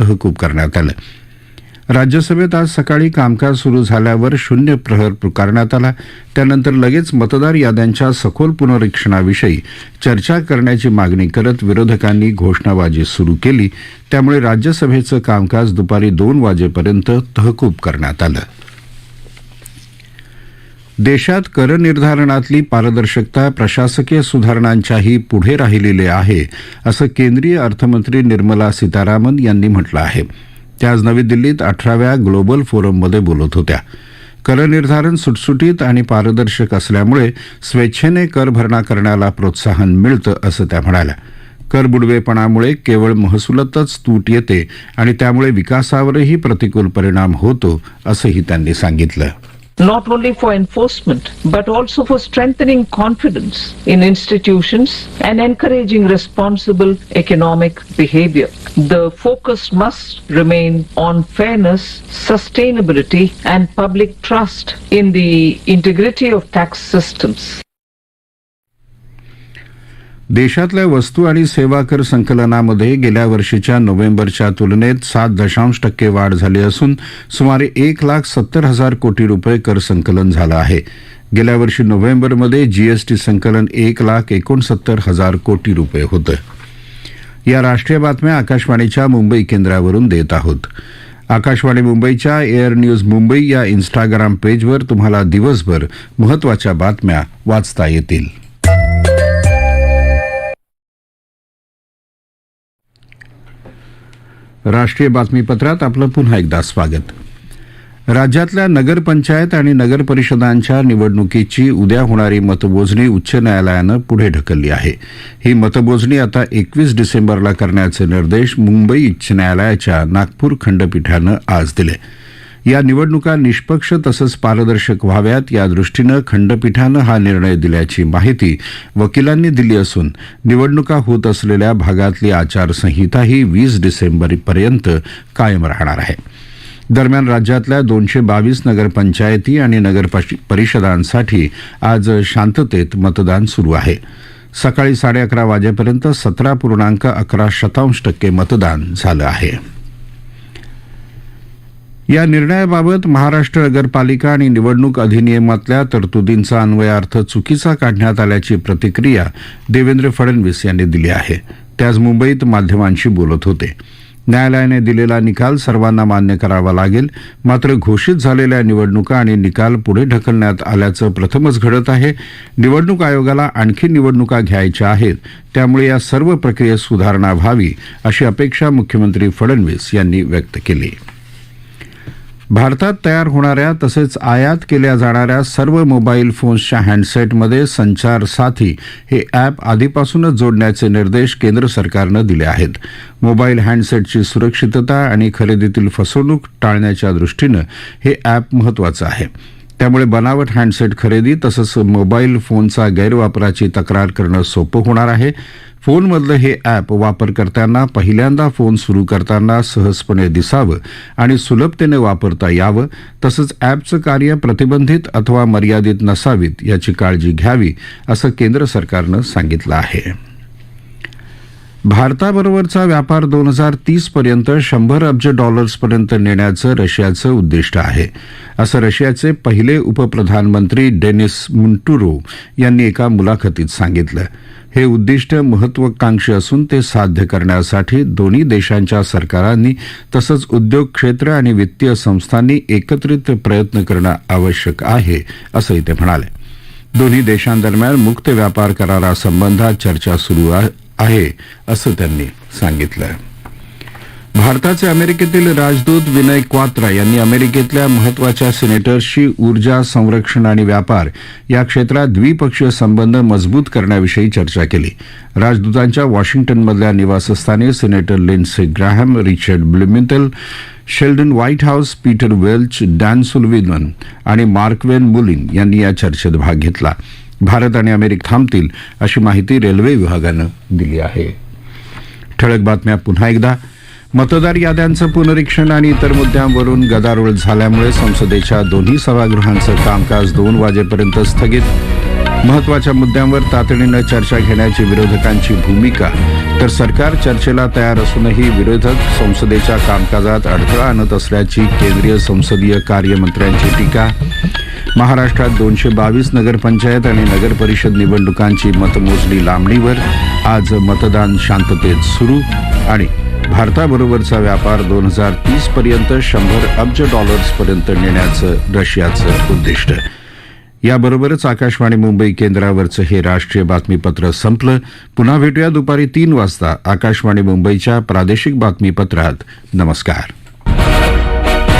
तहकूब करण्यात आलं. राज्यसभेत आज सकाळी कामकाज सुरू झाल्यावर शून्य प्रहर पुकारण्यात आला. त्यानंतर लगेच मतदार याद्यांच्या सखोल पुनरीक्षणाविषयी चर्चा करण्याची मागणी करत विरोधकांनी घोषणाबाजी सुरू केली. त्यामुळे राज्यसभेचं कामकाज दुपारी दोन वाजेपर्यंत तहकूब करण्यात आलं. देशात करनिर्धारणातली पारदर्शकता प्रशासकीय सुधारणांच्याही पुढे राहिलेली आहे असं केंद्रीय अर्थमंत्री निर्मला सीतारामन यांनी म्हटलं आहे. त्या आज नवी दिल्लीत अठराव्या ग्लोबल फोरममध्ये बोलत होत्या. करनिर्धारण सुटसुटीत आणि पारदर्शक असल्यामुळे स्वेच्छेने कर भरणा करण्याला प्रोत्साहन मिळतं असं त्या म्हणाल्या. कर बुडवेपणामुळे केवळ महसुलातच तूट येते आणि त्यामुळे विकासावरही प्रतिकूल परिणाम होतो असंही त्यांनी सांगितलं. Not only for enforcement but also for strengthening confidence in institutions and encouraging responsible economic behavior. The focus must remain on fairness, sustainability and public trust in the integrity of tax systems. देशातल्या वस्तू आणि सेवा कर संकलनामध्ये गेल्या वर्षीच्या नोव्हेंबरच्या तुलनेत सात दशांश टक्के वाढ झाली असून सुमारे एक लाख सत्तर हजार कोटी रुपये कर संकलन झालं आहे. गेल्या वर्षी नोव्हेंबरमध्ये जीएसटी संकलन एक लाख एकोणसत्तर हजार कोटी रुपये होतं. या राष्ट्रीय बातम्या आकाशवाणीच्या मुंबई केंद्रावरून देत आहोत. आकाशवाणी मुंबईच्या एअर न्यूज मुंबई या इन्स्टाग्राम पेजवर तुम्हाला दिवसभर महत्त्वाच्या बातम्या वाचता येतील. राष्ट्रीय बातमीपत्रात आपलं पुन्हा एकदा स्वागत. राज्यातल्या नगरपंचायत आणि नगरपरिषदांच्या निवडणुकीची उद्या होणारी मतमोजणी उच्च न्यायालयानं पुढे ढकलली आहे. ही मतमोजणी आता एकवीस डिसेंबरला करण्याचे निर्देश मुंबई उच्च न्यायालयाच्या नागपूर खंडपीठानं आज दिले. या निवडणुका निष्पक्ष तसंच पारदर्शक व्हाव्यात या दृष्टीनं खंडपीठानं हा निर्णय दिल्याची माहिती वकिलांनी दिली असून निवडणुका होत असलेल्या भागातली आचारसंहिताही वीस डिसेंबरपर्यंत कायम राहणार आहे. दरम्यान राज्यातल्या दोनशे बावीस नगरपंचायती आणि नगर परिषदांसाठी आज शांततेत मतदान सुरू आहे. सकाळी साडे अकरा वाजेपर्यंत सतरा पूर्णांक अकरा शतांश टक्के मतदान झालं आहे. या निर्णयाबाबत महाराष्ट्र नगरपालिका आणि निवडणूक अधिनियमातल्या तरतुदींचा अन्वयार्थ चुकीचा काढण्यात आल्याची प्रतिक्रिया देवेंद्र फडणवीस यांनी दिली आहे. ते आज मुंबईत माध्यमांशी बोलत होते. न्यायालयाने दिलेला निकाल सर्वांना मान्य करावा लागेल मात्र घोषित झालेल्या निवडणुका आणि निकाल पुढे ढकलण्यात आल्याचं प्रथमच घडत आहे. निवडणूक आयोगाला आणखी निवडणुका घ्यायच्या आहेत त्यामुळे या सर्व प्रक्रियेत सुधारणा व्हावी अशी अपेक्षा मुख्यमंत्री फडणवीस यांनी व्यक्त केली. भारतात तयार होणाऱ्या तसेच आयात केल्या जाणाऱ्या सर्व मोबाईल फोन्सच्या हँडसेटमध्ये संचार साथी हे ॲप आधीपासूनच जोडण्याचे निर्देश केंद्र सरकारनं दिले आहेत. मोबाईल हँडसेटची सुरक्षितता आणि खरेदीतील फसवणूक टाळण्याच्या दृष्टीनं हे ॲप महत्त्वाचं आहे. त्यामुळे बनावट हँडसेट खरेदी तसंच मोबाईल फोनचा गैरवापराची तक्रार करणं सोपं होणार आहे. फोनमधलं हे ॲप वापरकर्त्यांना पहिल्यांदा फोन सुरू करताना सहजपणे दिसावं आणि सुलभतेने वापरता यावं तसंच ॲपचं कार्य प्रतिबंधित अथवा मर्यादित नसावीत याची काळजी घ्यावी असं केंद्र सरकारनं सांगितलं आहे. भारताबरोबरचा व्यापार दोन हजार तीसपर्यंत शंभर अब्ज डॉलर्सपर्यंत नेण्याचं रशियाचं उद्दिष्ट आहे. असं रशियाचे पहिले उपप्रधानमंत्री डेनिस मुंटुरो यांनी एका मुलाखतीत सांगितलं. हे उद्दिष्ट महत्वाकांक्षी असून ते साध्य करण्यासाठी दोन्ही देशांच्या सरकारांनी तसंच उद्योग क्षेत्र आणि वित्तीय संस्थांनी एकत्रित प्रयत्न करणं आवश्यक आहे असंही ते म्हणाले. दोन्ही देशांदरम्यान मुक्त व्यापार करारासंबंधात चर्चा सुरू आहे असं त्यांनी सांगितलं. भारताचे अमेरिकेतील राजदूत विनय क्वात्रा यांनी अमेरिकेतल्या महत्त्वाच्या सिनेटर्सशी ऊर्जा संरक्षण आणि व्यापार या क्षेत्रात द्विपक्षीय संबंध मजबूत करण्याविषयी चर्चा केली. राजदूतांच्या वॉशिंग्टनमधल्या निवासस्थानी senator Lindsey Graham Richard Blumenthal Sheldon Whitehouse Peter Welch Dan Sullivan आणि मार्कवेन मुलिन यांनी या चर्चेत भाग घेतला. भारत आणि अमेरिका थांबतील अशी माहिती रेल्वे विभागानं दिली आहे. ठळक बातम्या पुन्हा एकदा. मतदार याद्यांचं पुनरीक्षण आणि इतर मुद्द्यांवरून गदारोळ झाल्यामुळे संसदेच्या दोन्ही सभागृहांचं कामकाज दोन वाजेपर्यंत स्थगित. महत्त्वाच्या मुद्द्यांवर तातडीनं चर्चा घेण्याची विरोधकांची भूमिका. तर सरकार चर्चेला तयार असूनही विरोधक संसदेच्या कामकाजात अडथळा आणत असल्याची केंद्रीय संसदीय कार्यमंत्र्यांची टीका. महाराष्ट्रात दोनशे बावीस नगरपंचायत आणि नगरपरिषद निवडणुकांची मतमोजणी लांबणीवर. आज मतदान शांततेत सुरू आणि भारताबरोबरचा व्यापार दोन हजार तीस पर्यंत शंभर अब्ज डॉलर्सपर्यंत नेण्याचं रशियाचं उद्दिष्ट. याबरोबरच आकाशवाणी मुंबई केंद्रावरचं हे राष्ट्रीय बातमीपत्र संपलं. पुन्हा भेटूया दुपारी तीन वाजता आकाशवाणी मुंबईच्या प्रादेशिक बातमीपत्रात. नमस्कार.